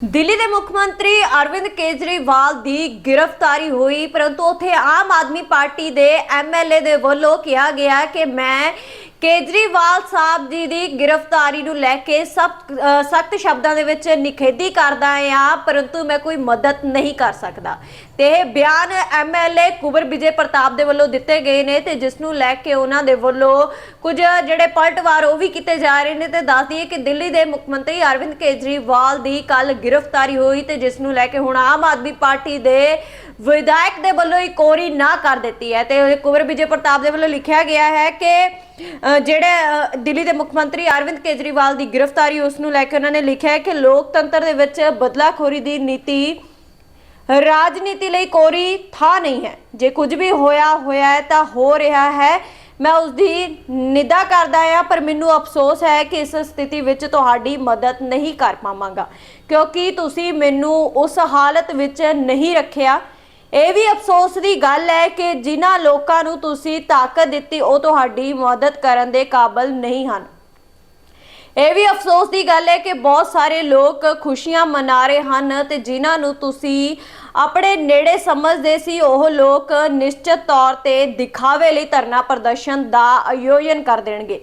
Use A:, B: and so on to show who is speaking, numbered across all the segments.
A: ਦਿੱਲੀ ਦੇ ਮੁੱਖ ਮੰਤਰੀ ਅਰਵਿੰਦ ਕੇਜਰੀਵਾਲ ਦੀ ਗ੍ਰਿਫਤਾਰੀ ਹੋਈ, ਪਰੰਤੂ ਉੱਥੇ ਆਮ ਆਦਮੀ ਪਾਰਟੀ ਦੇ ਐਮਐਲਏ ਦੇ ਵੱਲੋਂ ਕਿਹਾ ਗਿਆ ਕਿ ਮੈਂ ਕੇਜਰੀਵਾਲ ਸਾਹਿਬ ਜੀ ਦੀ ਗ੍ਰਿਫਤਾਰੀ ਨੂੰ ਲੈ ਕੇ ਸਖਤ ਸਖ਼ਤ ਸ਼ਬਦਾਂ ਦੇ ਵਿੱਚ ਨਿਖੇਧੀ ਕਰਦਾ ਹਾਂ ਪਰੰਤੂ ਮੈਂ ਕੋਈ ਮਦਦ ਨਹੀਂ ਕਰ ਸਕਦਾ। ਤੇ ਇਹ ਬਿਆਨ ਐਮਐਲਏ ਕੁਬਰ ਵਿਜੇ ਪ੍ਰਤਾਪ ਦੇ ਵੱਲੋਂ ਦਿੱਤੇ ਗਏ ਨੇ ਤੇ ਜਿਸ ਨੂੰ ਲੈ ਕੇ ਉਹਨਾਂ ਦੇ ਵੱਲੋਂ ਕੁਝ ਜਿਹੜੇ ਪਲਟਵਾਰ ਉਹ ਵੀ ਕੀਤੇ ਜਾ ਰਹੇ ਨੇ ਤੇ ਦੱਸ ਦਈਏ ਕਿ ਦਿੱਲੀ ਦੇ ਮੁੱਖ ਮੰਤਰੀ ਅਰਵਿੰਦ ਕੇਜਰੀਵਾਲ ਦੀ ਕੱਲ ਗ੍ਰਿਫਤਾਰੀ ਹੋਈ ਤੇ ਜਿਸ ਨੂੰ ਲੈ ਕੇ ਹੁਣ ਆਮ ਆਦਮੀ ਪਾਰਟੀ ਦੇ ਵਿਧਾਇਕ ਦੇ ਵੱਲੋਂ ਹੀ ਕੋਰੀ ਨਾ ਕਰ ਦਿੱਤੀ ਹੈ ਤੇ ਕੁਵਰ ਵਿਜੇ ਪ੍ਰਤਾਪ ਦੇ ਵੱਲੋਂ ਲਿਖਿਆ ਗਿਆ ਹੈ ਕਿ ਜਿਹੜੇ ਦਿੱਲੀ ਦੇ ਮੁੱਖ ਮੰਤਰੀ ਅਰਵਿੰਦ ਕੇਜਰੀਵਾਲ ਦੀ ਗ੍ਰਿਫਤਾਰੀ, ਉਸ ਨੂੰ ਲੈ ਕੇ ਉਹਨਾਂ ਨੇ ਲਿਖਿਆ ਹੈ ਕਿ ਲੋਕਤੰਤਰ ਦੇ ਵਿੱਚ ਬਦਲਾਖੋਰੀ ਦੀ ਨੀਤੀ, ਰਾਜਨੀਤੀ ਲਈ ਕੋਰੀ ਥਾਂ ਨਹੀਂ ਹੈ। ਜੇ ਕੁਝ ਵੀ ਹੋਇਆ ਹੋਇਆ ਹੈ ਤਾਂ ਹੋ ਰਿਹਾ ਹੈ। ਮੈਂ ਉਸ ਦੀ ਨਿੰਦਾ ਕਰਦਾ ਹਾਂ, ਪਰ ਮੈਨੂੰ ਅਫਸੋਸ ਹੈ ਕਿ ਇਸ ਸਥਿਤੀ ਵਿੱਚ ਤੁਹਾਡੀ ਮਦਦ ਨਹੀਂ ਕਰ ਪਾਵਾਂਗਾ। ਕਿਉਂਕਿ ਤੁਸੀਂ ਮੈਨੂੰ ਉਸ ਹਾਲਤ ਵਿੱਚ ਨਹੀਂ ਰੱਖਿਆ। ਇਹ ਵੀ ਅਫਸੋਸ ਦੀ ਗੱਲ ਹੈ ਕਿ ਜਿਨ੍ਹਾਂ ਲੋਕਾਂ ਨੂੰ ਤੁਸੀਂ ਤਾਕਤ ਦਿੱਤੀ, ਉਹ ਤੁਹਾਡੀ ਮਦਦ ਕਰਨ ਦੇ ਕਾਬਲ ਨਹੀਂ ਹਨ। ਇਹ ਵੀ ਅਫਸੋਸ ਦੀ ਗੱਲ ਹੈ ਕਿ ਬਹੁਤ ਸਾਰੇ ਲੋਕ ਖੁਸ਼ੀਆਂ ਮਨਾ ਰਹੇ ਹਨ ਤੇ ਜਿਨ੍ਹਾਂ ਨੂੰ ਤੁਸੀਂ ਆਪਣੇ ਨੇੜੇ ਸਮਝਦੇ ਸੀ, ਉਹ ਲੋਕ ਨਿਸ਼ਚਿਤ ਤੌਰ ਤੇ ਦਿਖਾਵੇ ਲਈ ਧਰਨਾ ਪ੍ਰਦਰਸ਼ਨ ਦਾ ਆਯੋਜਨ ਕਰ ਦੇਣਗੇ।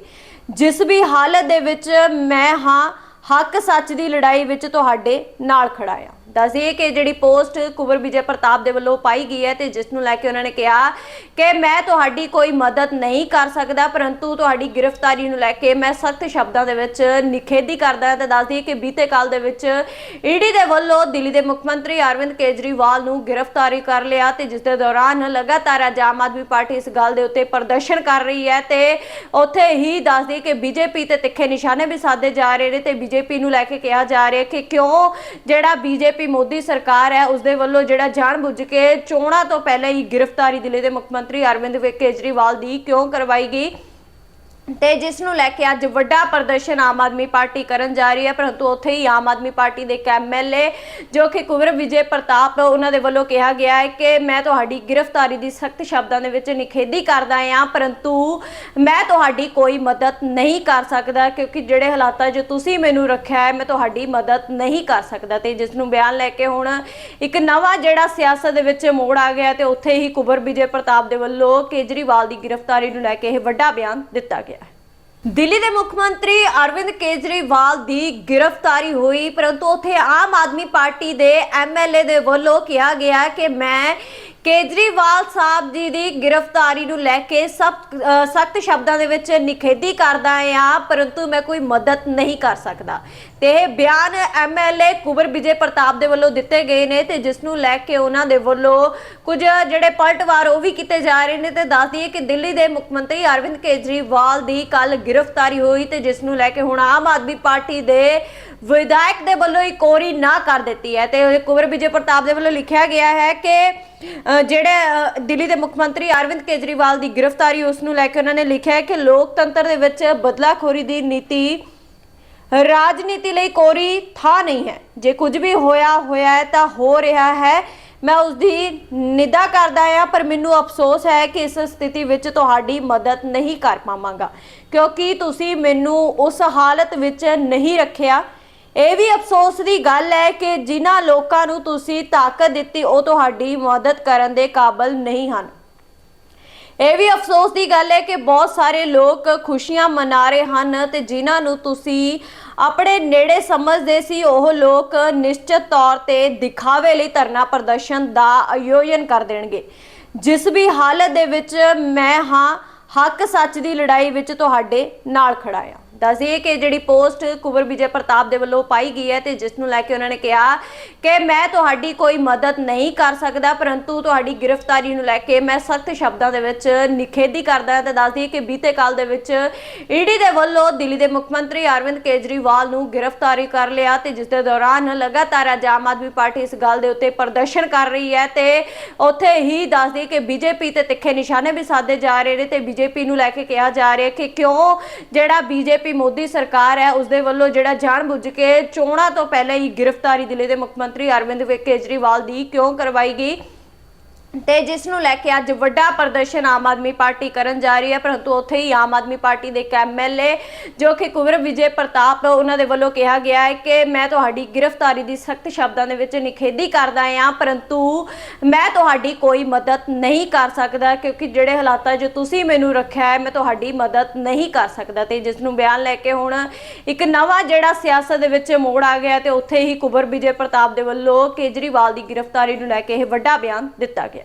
A: ਜਿਸ ਵੀ ਹਾਲਤ ਦੇ ਵਿੱਚ ਮੈਂ ਹਾਂ ਹੱਕ ਸੱਚ ਦੀ ਲੜਾਈ ਵਿੱਚ ਤੁਹਾਡੇ ਨਾਲ ਖੜਾ ਆ। ਦੱਸਈਏ ਕਿ ਜਿਹੜੀ ਪੋਸਟ ਕੁਵਰ ਵਿਜੇ ਪ੍ਰਤਾਪ ਦੇ ਵੱਲੋਂ ਪਾਈ ਗਈ ਹੈ ਤੇ ਜਿਸ ਨੂੰ ਲੈ ਕੇ ਉਹਨਾਂ ਨੇ ਕਿਹਾ ਕਿ ਮੈਂ ਤੁਹਾਡੀ ਕੋਈ ਮਦਦ ਨਹੀਂ ਕਰ ਸਕਦਾ, ਪਰੰਤੂ ਤੁਹਾਡੀ ਗ੍ਰਿਫਤਾਰੀ ਨੂੰ ਲੈ ਕੇ ਮੈਂ ਸਖਤ ਸ਼ਬਦਾਂ ਦੇ ਵਿੱਚ ਨਿਖੇਧੀ ਕਰਦਾ ਹਾਂ ਤੇ ਦੱਸ ਕਿ ਬੀਤੇ ਕਾਲ ਦੇ ਵਿੱਚ ਈਡੀ ਦੇ ਵੱਲੋਂ ਦਿੱਲੀ ਦੇ ਮੁੱਖ ਮੰਤਰੀ ਅਰਵਿੰਦ ਕੇਜਰੀਵਾਲ ਨੂੰ ਗ੍ਰਿਫਤਾਰੀ ਕਰ ਲਿਆ ਤੇ ਜਿਸ ਦੇ ਦੌਰਾਨ ਲਗਾਤਾਰ ਅੱਜ ਆਮ ਆਦਮੀ ਪਾਰਟੀ ਇਸ ਗੱਲ ਦੇ ਉੱਤੇ ਪ੍ਰਦਰਸ਼ਨ ਕਰ ਰਹੀ ਹੈ ਤੇ ਉੱਥੇ ਹੀ ਦੱਸ ਦਈਏ ਕਿ ਬੀਜੇਪੀ ਤੇ ਤਿੱਖੇ ਨਿਸ਼ਾਨੇ ਵੀ ਸਾਧੇ ਜਾ ਰਹੇ ਨੇ ਤੇ ਬੀਜੇਪੀ ਨੂੰ ਲੈ ਕੇ ਕਿਹਾ ਜਾ ਰਿਹਾ ਕਿ ਕਿਉਂ ਜਿਹੜਾ ਬੀਜੇਪੀ ਮੋਦੀ ਸਰਕਾਰ ਹੈ ਉਸ ਦੇ ਵੱਲੋਂ ਜਿਹੜਾ ਜਾਣਬੁੱਝ ਕੇ ਚੋਣਾਂ ਤੋਂ ਪਹਿਲਾਂ ਹੀ ਗ੍ਰਿਫਤਾਰੀ ਦਿੱਲੀ ਦੇ ਮੁੱਖ ਮੰਤਰੀ ਅਰਵਿੰਦ ਕੇਜਰੀਵਾਲ ਦੀ ਕਿਉਂ ਕਰਵਾਈ ਗਈ? ਤੇ ਜਿਸ ਨੂੰ ਲੈ ਕੇ ਅੱਜ ਵੱਡਾ ਪ੍ਰਦਰਸ਼ਨ ਆਮ ਆਦਮੀ ਪਾਰਟੀ ਕਰਨ ਜਾ ਰਹੀ ਹੈ, ਪਰੰਤੂ ਉੱਥੇ ਹੀ ਆਮ ਆਦਮੀ ਪਾਰਟੀ ਦੇ ਇੱਕ ਐਮਐਲਏ ਜੋ ਕਿ ਕੁਵਰ ਵਿਜੇ ਪ੍ਰਤਾਪ, ਉਹਨਾਂ ਦੇ ਵੱਲੋਂ ਕਿਹਾ ਗਿਆ ਹੈ ਕਿ ਮੈਂ ਤੁਹਾਡੀ ਗ੍ਰਿਫਤਾਰੀ ਦੀ ਸਖਤ ਸ਼ਬਦਾਂ ਦੇ ਵਿੱਚ ਨਿਖੇਧੀ ਕਰਦਾ ਹਾਂ, ਪਰੰਤੂ ਮੈਂ ਤੁਹਾਡੀ ਕੋਈ ਮਦਦ ਨਹੀਂ ਕਰ ਸਕਦਾ, ਕਿਉਂਕਿ ਜਿਹੜੇ ਹਾਲਾਤਾਂ 'ਚ ਤੁਸੀਂ ਮੈਨੂੰ ਰੱਖਿਆ ਹੈ, ਮੈਂ ਤੁਹਾਡੀ ਮਦਦ ਨਹੀਂ ਕਰ ਸਕਦਾ। ਤੇ ਜਿਸ ਨੂੰ ਬਿਆਨ ਲੈ ਕੇ ਹੁਣ ਇੱਕ ਨਵਾਂ ਜਿਹੜਾ ਸਿਆਸਤ ਦੇ ਵਿੱਚ ਮੋੜ ਆ ਗਿਆ ਤੇ ਉੱਥੇ ਹੀ ਕੁਵਰ ਵਿਜੇ ਪ੍ਰਤਾਪ ਦੇ ਵੱਲੋਂ ਕੇਜਰੀਵਾਲ ਦੀ ਗ੍ਰਿਫਤਾਰੀ ਨੂੰ ਲੈ ਕੇ ਇਹ ਵੱਡਾ ਬਿਆਨ ਦਿੱਤਾ ਗਿਆ। ਦਿੱਲੀ ਦੇ ਮੁੱਖ ਮੰਤਰੀ ਅਰਵਿੰਦ ਕੇਜਰੀਵਾਲ ਦੀ ਗ੍ਰਿਫਤਾਰੀ ਹੋਈ, ਪਰੰਤੂ ਉੱਥੇ ਆਮ ਆਦਮੀ ਪਾਰਟੀ ਦੇ ਐਮਐਲਏ ਦੇ ਵੱਲੋਂ ਕਿਹਾ ਗਿਆ ਕਿ ਮੈਂ ਕੇਜਰੀਵਾਲ ਸਾਹਿਬ ਜੀ ਦੀ ਗ੍ਰਿਫਤਾਰੀ ਨੂੰ ਲੈ ਕੇ ਸਖਤ ਸਖ਼ਤ ਸ਼ਬਦਾਂ ਦੇ ਵਿੱਚ ਨਿਖੇਧੀ ਕਰਦਾ ਹਾਂ ਪਰੰਤੂ ਮੈਂ ਕੋਈ ਮਦਦ ਨਹੀਂ ਕਰ ਸਕਦਾ। ਤੇ ਇਹ ਬਿਆਨ ਐਮਐਲਏ ਕੁਬਰ ਵਿਜੇ ਪ੍ਰਤਾਪ ਦੇ ਵੱਲੋਂ ਦਿੱਤੇ ਗਏ ਨੇ ਤੇ ਜਿਸ ਨੂੰ ਲੈ ਕੇ ਉਹਨਾਂ ਦੇ ਵੱਲੋਂ ਕੁਝ ਜਿਹੜੇ ਪਲਟਵਾਰ ਉਹ ਵੀ ਕੀਤੇ ਜਾ ਰਹੇ ਨੇ ਤੇ ਦੱਸ ਦਈਏ ਕਿ ਦਿੱਲੀ ਦੇ ਮੁੱਖ ਮੰਤਰੀ ਅਰਵਿੰਦ ਕੇਜਰੀਵਾਲ ਦੀ ਕੱਲ ਗ੍ਰਿਫਤਾਰੀ ਹੋਈ ਤੇ ਜਿਸ ਨੂੰ ਲੈ ਕੇ ਹੁਣ ਆਮ ਆਦਮੀ ਪਾਰਟੀ ਦੇ ਵਿਧਾਇਕ ਦੇ ਵੱਲੋਂ ਇੱਕ ਕੋਰੀ ਨਾ ਕਰ ਦਿੱਤੀ ਹੈ ਤੇ ਕੁਬਰ ਵਿਜੇ ਪ੍ਰਤਾਪ ਦੇ ਵੱਲੋਂ ਲਿਖਿਆ ਗਿਆ ਹੈ ਕਿ ਜਿਹੜੇ ਦਿੱਲੀ ਦੇ ਮੁੱਖ ਮੰਤਰੀ ਅਰਵਿੰਦ ਕੇਜਰੀਵਾਲ ਦੀ ਗ੍ਰਿਫਤਾਰੀ ਉਸ ਨੂੰ ਲੈ ਕੇ ਉਹਨਾਂ ਨੇ ਲਿਖਿਆ ਹੈ ਕਿ ਲੋਕਤੰਤਰ ਦੇ ਵਿੱਚ ਬਦਲਾਖੋਰੀ ਦੀ ਨੀਤੀ, ਰਾਜਨੀਤੀ ਲਈ ਕੋਰੀ ਥਾਂ ਨਹੀਂ ਹੈ। ਜੇ ਕੁਝ ਵੀ ਹੋਇਆ ਹੋਇਆ ਹੈ ਤਾਂ ਹੋ ਰਿਹਾ ਹੈ। ਮੈਂ ਉਸ ਦੀ ਨਿੰਦਾ ਕਰਦਾ ਹਾਂ, ਪਰ ਮੈਨੂੰ ਅਫਸੋਸ ਹੈ ਕਿ ਇਸ ਸਥਿਤੀ ਵਿੱਚ ਤੁਹਾਡੀ ਮਦਦ ਨਹੀਂ ਕਰ ਪਾਵਾਂਗਾ। ਕਿਉਂਕਿ ਤੁਸੀਂ ਮੈਨੂੰ ਉਸ ਹਾਲਤ ਵਿੱਚ ਨਹੀਂ ਰੱਖਿਆ। ਇਹ ਵੀ ਅਫਸੋਸ ਦੀ ਗੱਲ ਹੈ ਕਿ ਜਿਨ੍ਹਾਂ ਲੋਕਾਂ ਨੂੰ ਤੁਸੀਂ ਤਾਕਤ ਦਿੱਤੀ, ਉਹ ਤੁਹਾਡੀ ਮਦਦ ਕਰਨ ਦੇ ਕਾਬਲ ਨਹੀਂ ਹਨ। ਇਹ ਵੀ ਅਫਸੋਸ ਦੀ ਗੱਲ ਹੈ ਕਿ ਬਹੁਤ ਸਾਰੇ ਲੋਕ ਖੁਸ਼ੀਆਂ ਮਨਾ ਰਹੇ ਹਨ ਤੇ ਜਿਨ੍ਹਾਂ ਨੂੰ ਤੁਸੀਂ ਆਪਣੇ ਨੇੜੇ ਸਮਝਦੇ ਸੀ, ਉਹ ਲੋਕ ਨਿਸ਼ਚਿਤ ਤੌਰ ਤੇ ਦਿਖਾਵੇ ਲਈ ਧਰਨਾ ਪ੍ਰਦਰਸ਼ਨ ਦਾ ਆਯੋਜਨ ਕਰ ਦੇਣਗੇ। ਜਿਸ ਵੀ ਹਾਲਤ ਦੇ ਵਿੱਚ ਮੈਂ ਹਾਂ, ਹੱਕ ਸੱਚ ਦੀ ਲੜਾਈ ਵਿੱਚ ਤੁਹਾਡੇ ਨਾਲ ਖੜਾ ਆ ਦੱਸਈਏ ਕਿ ਜਿਹੜੀ ਪੋਸਟ ਕੁਵਰ ਵਿਜੇ ਪ੍ਰਤਾਪ ਦੇ ਵੱਲੋਂ ਪਾਈ ਗਈ ਹੈ ਤੇ ਜਿਸ ਨੂੰ ਲੈ ਕੇ ਉਹਨਾਂ ਨੇ ਕਿਹਾ ਕਿ ਮੈਂ ਤੁਹਾਡੀ ਕੋਈ ਮਦਦ ਨਹੀਂ ਕਰ ਸਕਦਾ, ਪਰੰਤੂ ਤੁਹਾਡੀ ਗ੍ਰਿਫਤਾਰੀ ਨੂੰ ਲੈ ਕੇ ਮੈਂ ਸਖਤ ਸ਼ਬਦਾਂ ਦੇ ਵਿੱਚ ਨਿਖੇਧੀ ਕਰਦਾ ਹਾਂ ਤੇ ਦੱਸਦੀ ਕਿ ਬੀਤੇ ਕਾਲ ਦੇ ਵਿੱਚ ਈਡੀ ਦੇ ਵੱਲੋਂ ਦਿੱਲੀ ਦੇ ਮੁੱਖ ਮੰਤਰੀ ਅਰਵਿੰਦ ਕੇਜਰੀਵਾਲ ਨੂੰ ਗ੍ਰਿਫਤਾਰੀ ਕਰ ਲਿਆ ਤੇ ਜਿਸ ਦੇ ਦੌਰਾਨ ਲਗਾਤਾਰ ਅੱਜ ਆਮ ਆਦਮੀ ਪਾਰਟੀ ਇਸ ਗੱਲ ਦੇ ਉੱਤੇ ਪ੍ਰਦਰਸ਼ਨ ਕਰ ਰਹੀ ਹੈ ਤੇ ਉੱਥੇ ਹੀ ਦੱਸਦੀ ਕਿ ਬੀਜੇਪੀ ਤੇ ਤਿੱਖੇ ਨਿਸ਼ਾਨੇ ਵੀ ਸਾਧੇ ਜਾ ਰਹੇ ਨੇ ਤੇ ਬੀਜੇਪੀ ਨੂੰ ਲੈ ਕੇ ਕਿਹਾ ਜਾ ਰਿਹਾ ਕਿ ਕਿਉਂ ਜਿਹੜਾ ਬੀਜੇਪੀ ਮੋਦੀ ਸਰਕਾਰ ਹੈ ਉਸ ਦੇ ਵੱਲੋਂ ਜਿਹੜਾ ਜਾਣਬੁੱਝ ਕੇ ਚੋਣਾਂ ਤੋਂ ਪਹਿਲਾਂ ਹੀ ਗ੍ਰਿਫਤਾਰੀ ਦਿੱਲੀ ਦੇ ਮੁੱਖ ਮੰਤਰੀ ਅਰਵਿੰਦ ਕੇਜਰੀਵਾਲ ਦੀ ਕਿਉਂ ਕਰਵਾਈ ਗਈ? ਤੇ ਜਿਸ ਨੂੰ ਲੈ ਕੇ ਅੱਜ ਵੱਡਾ ਪ੍ਰਦਰਸ਼ਨ ਆਮ ਆਦਮੀ ਪਾਰਟੀ ਕਰਨ ਜਾ ਰਹੀ ਹੈ, ਪਰੰਤੂ ਉੱਥੇ ਹੀ ਆਮ ਆਦਮੀ ਪਾਰਟੀ ਦੇ ਇੱਕ ਐਮਐਲਏ ਜੋ ਕਿ ਕੁਵਰ ਵਿਜੇ ਪ੍ਰਤਾਪ, ਉਹਨਾਂ ਦੇ ਵੱਲੋਂ ਕਿਹਾ ਗਿਆ ਹੈ ਕਿ ਮੈਂ ਤੁਹਾਡੀ ਗ੍ਰਿਫਤਾਰੀ ਦੀ ਸਖਤ ਸ਼ਬਦਾਂ ਦੇ ਵਿੱਚ ਨਿਖੇਧੀ ਕਰਦਾ ਹਾਂ, ਪਰੰਤੂ ਮੈਂ ਤੁਹਾਡੀ ਕੋਈ ਮਦਦ ਨਹੀਂ ਕਰ ਸਕਦਾ, ਕਿਉਂਕਿ ਜਿਹੜੇ ਹਾਲਾਤਾਂ 'ਚ ਤੁਸੀਂ ਮੈਨੂੰ ਰੱਖਿਆ ਹੈ, ਮੈਂ ਤੁਹਾਡੀ ਮਦਦ ਨਹੀਂ ਕਰ ਸਕਦਾ ਤੇ ਜਿਸ ਨੂੰ ਬਿਆਨ ਲੈ ਕੇ ਹੁਣ ਇੱਕ ਨਵਾਂ ਜਿਹੜਾ ਸਿਆਸਤ ਦੇ ਵਿੱਚ ਮੋੜ ਆ ਗਿਆ ਤੇ ਉੱਥੇ ਹੀ ਕੁਵਰ ਵਿਜੇ ਪ੍ਰਤਾਪ ਦੇ ਵੱਲੋਂ ਕੇਜਰੀਵਾਲ ਦੀ ਗ੍ਰਿਫਤਾਰੀ ਨੂੰ ਲੈ ਕੇ ਇਹ ਵੱਡਾ ਬਿਆਨ ਦਿੱਤਾ ਗਿਆ।